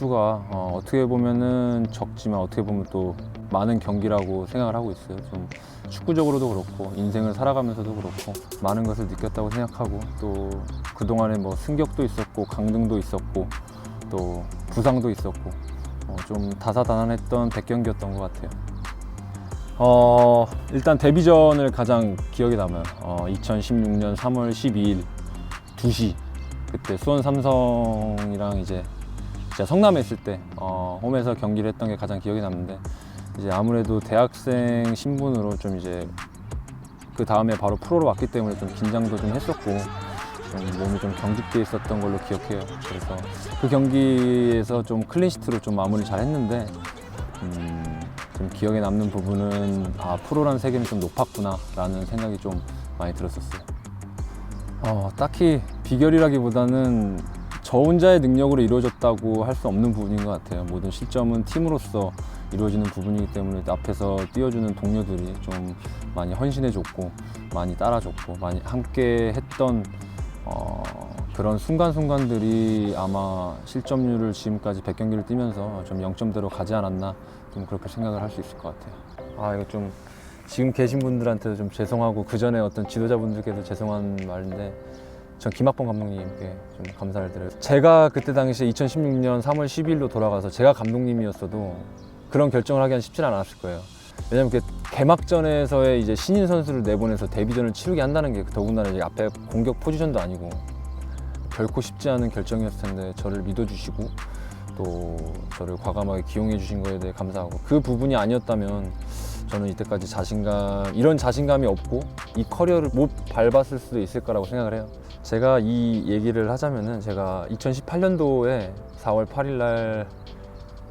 일수가 어, 어떻게 보면은 적지만 어떻게 보면 또 많은 경기라고 생각을 하고 있어요. 좀 축구적으로도 그렇고 인생을 살아가면서도 그렇고 많은 것을 느꼈다고 생각하고 또 그동안에 뭐 승격도 있었고 강등도 있었고 또 부상도 있었고 어, 좀 다사다난했던 100경기였던 것 같아요. 어, 일단 데뷔전을 가장 기억에 남아요. 어, 2016년 3월 12일 2시 그때 수원 삼성이랑 이제 제가 성남에 있을 때 어, 홈에서 경기를 했던 게 가장 기억에 남는데 이제 아무래도 대학생 신분으로 좀 이제 그 다음에 바로 프로로 왔기 때문에 좀 긴장도 좀 했었고 좀 몸이 좀 경직돼 있었던 걸로 기억해요. 그래서 그 경기에서 좀 클린시트로 좀 마무리 잘 했는데 음, 좀 기억에 남는 부분은 아 프로란 세계는 좀 높았구나라는 생각이 좀 많이 들었었어요. 어, 딱히 비결이라기보다는 저 혼자의 능력으로 이루어졌다고 할 수 없는 부분인 것 같아요. 모든 실점은 팀으로서 이루어지는 부분이기 때문에 앞에서 뛰어주는 동료들이 좀 많이 헌신해줬고 많이 따라줬고 많이 함께 했던 어, 그런 순간순간들이 아마 실점률을 지금까지 100경기를 뛰면서 좀 0점대로 가지 않았나 좀 그렇게 생각을 할 수 있을 것 같아요. 아 이거 좀 지금 계신 분들한테도 좀 죄송하고 그 전에 어떤 지도자분들께도 죄송한 말인데 전 김학범 감독님께 좀 감사를 드려요. 제가 그때 당시에 2016년 3월 12일로 돌아가서 제가 감독님이었어도 그런 결정을 하기 는 쉽지 않았을 거예요. 왜냐면 그 개막전에서의 이제 신인 선수를 내보내서 데뷔전을 치르게 한다는 게 더군다나 이제 앞에 공격 포지션도 아니고 결코 쉽지 않은 결정이었을 텐데 저를 믿어주시고 또 저를 과감하게 기용해 주신 거에 대해 감사하고 그 부분이 아니었다면 저는 이때까지 자신감 이런 자신감이 없고 이 커리어를 못 밟았을 수도 있을 거라고 생각을 해요. 제가 이 얘기를 하자면은 제가 2018년도에 4월 8일 날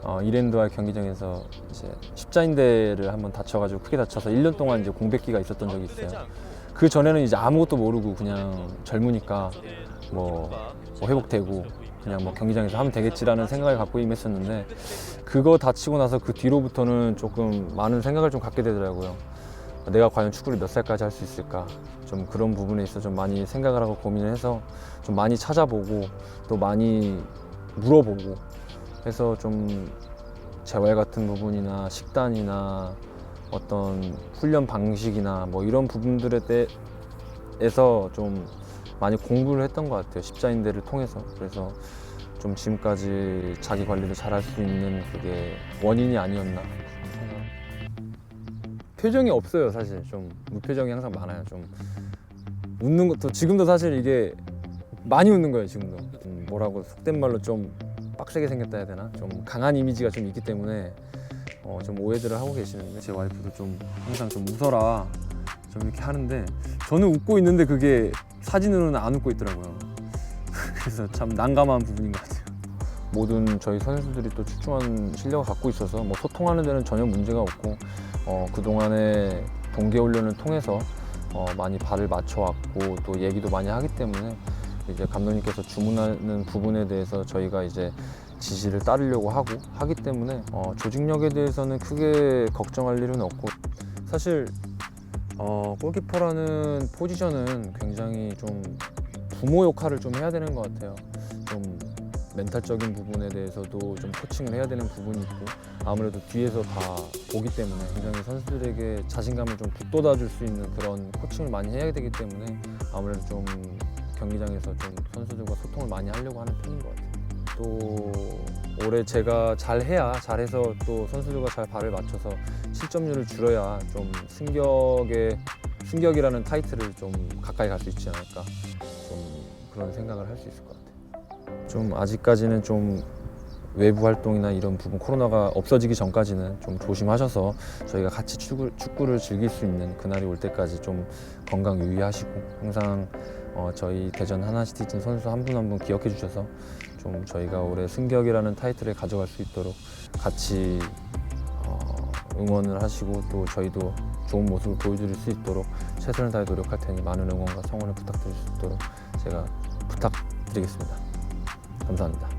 어, 이랜드와 경기장에서 이제 십자인대를 한번 다쳐가지고 크게 다쳐서 1년 동안 이제 공백기가 있었던 적이 있어요. 그 전에는 이제 아무것도 모르고 그냥 젊으니까 뭐, 뭐 회복되고 그냥 뭐 경기장에서 하면 되겠지라는 생각을 갖고 임했었는데 그거 다치고 나서 그 뒤로부터는 조금 많은 생각을 좀 갖게 되더라고요. 내가 과연 축구를 몇 살까지 할 수 있을까? 좀 그런 부분에 있어 좀 많이 생각을 하고 고민을 해서 좀 많이 찾아보고 또 많이 물어보고 해서 좀 재활 같은 부분이나 식단이나 어떤 훈련 방식이나 뭐 이런 부분들에 대해서 좀 많이 공부를 했던 것 같아요. 십자인대를 통해서. 그래서 좀 지금까지 자기 관리를 잘할 수 있는 그게 원인이 아니었나. 표정이 없어요, 사실. 좀 무표정이 항상 많아요. 좀 웃는 것도 지금도 사실 이게 많이 웃는 거예요, 지금도. 좀 뭐라고 속된 말로 좀 빡세게 생겼다 해야 되나? 좀 강한 이미지가 좀 있기 때문에 어, 좀 오해들을 하고 계시는데 제 와이프도 좀 항상 좀 웃어라 좀 이렇게 하는데 저는 웃고 있는데 그게 사진으로는 안 웃고 있더라고요. 그래서 참 난감한 부분인 것 같아요. 모든 저희 선수들이 또 출중한 실력을 갖고 있어서 뭐 소통하는 데는 전혀 문제가 없고 어, 그동안에 동계훈련을 통해서 어, 많이 발을 맞춰왔고 또 얘기도 많이 하기 때문에 이제 감독님께서 주문하는 부분에 대해서 저희가 이제 지시를 따르려고 하고 하기 때문에 어, 조직력에 대해서는 크게 걱정할 일은 없고 사실 어, 골키퍼라는 포지션은 굉장히 좀 부모 역할을 좀 해야 되는 것 같아요. 좀 멘탈적인 부분에 대해서도 좀 코칭을 해야 되는 부분이 있고 아무래도 뒤에서 다 보기 때문에 굉장히 선수들에게 자신감을 좀 북돋아 줄 수 있는 그런 코칭을 많이 해야 되기 때문에 아무래도 좀 경기장에서 좀 선수들과 소통을 많이 하려고 하는 편인 것 같아요. 또 올해 제가 잘해야 잘해서 또 선수들과 잘 발을 맞춰서 실점률을 줄여야 좀 승격의 승격이라는 타이틀을 좀 가까이 갈 수 있지 않을까 좀 그런 생각을 할 수 있을 것 같아요. 좀 아직까지는 좀 외부 활동이나 이런 부분 코로나가 없어지기 전까지는 좀 조심하셔서 저희가 같이 축구, 축구 를 즐길 수 있는 그날이 올 때까지 좀 건강 유의하시고 항상 어, 저희 대전 하나시티즌 선수 한 분 한 분 기억해 주셔서 좀 저희가 올해 승격이라는 타이틀을 가져갈 수 있도록 같이 어, 응원을 하시고 또 저희도 좋은 모습을 보여드릴 수 있도록 최선을 다해 노력할 테니 많은 응원과 성원을 부탁드릴 수 있도록 제가 부탁드리겠습니다. 감사합니다.